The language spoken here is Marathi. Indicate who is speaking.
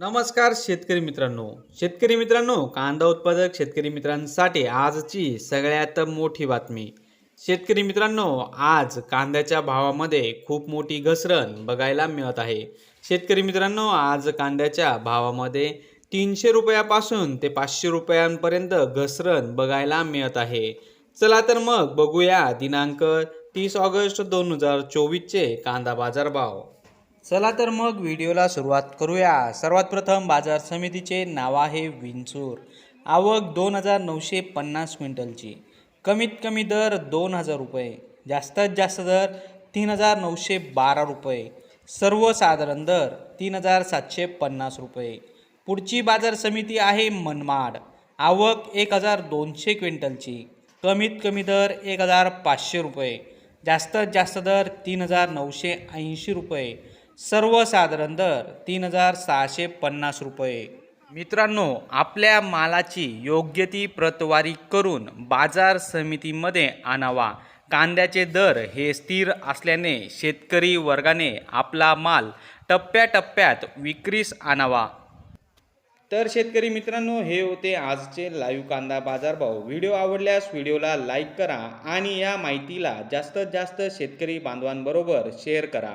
Speaker 1: नमस्कार शेतकरी मित्रांनो. शेतकरी मित्रांनो कांदा उत्पादक शेतकरी मित्रांसाठी आजची सगळ्यात मोठी बातमी. शेतकरी मित्रांनो आज कांद्याच्या भावामध्ये खूप मोठी घसरण बघायला मिळत आहे. शेतकरी मित्रांनो आज कांद्याच्या भावामध्ये तीनशे रुपयापासून ते पाचशे रुपयांपर्यंत घसरण बघायला मिळत आहे. चला तर मग बघूया दिनांक तीस ऑगस्ट दोन हजार चोवीसचे कांदा बाजारभाव. चला तर मग व्हिडिओला सुरुवात करूया. सर्वात प्रथम बाजार समितीचे नाव आहे विंचूर. आवक दोन हजार नऊशे पन्नास क्विंटलची. कमीत कमी दर दोन हजार रुपये. जास्तीत जास्त दर तीन हजार नऊशे बारा रुपये. सर्वसाधारण दर तीन हजार सातशे पन्नास रुपये. पुढची बाजार समिती आहे मनमाड. आवक एक हजार दोनशे क्विंटलची. कमीत कमी दर एक हजार पाचशे रुपये. जास्तीत जास्त दर तीन हजार नऊशे ऐंशी रुपये. सर्वसाधारण दर तीन हजार सहाशे पन्नास रुपये. मित्रांनो आपल्या मालाची योग्य ती प्रतवारी करून बाजार समितीमध्ये आणावा. कांद्याचे दर हे स्थिर असल्याने शेतकरी वर्गाने आपला माल टप्प्याटप्प्यात विक्रीस आणावा. तर शेतकरी मित्रांनो हे होते आजचे लाईव्ह कांदा बाजारभाव. व्हिडिओ आवडल्यास व्हिडिओला लाईक करा आणि या माहितीला जास्तीत जास्त शेतकरी बांधवांबरोबर शेअर करा.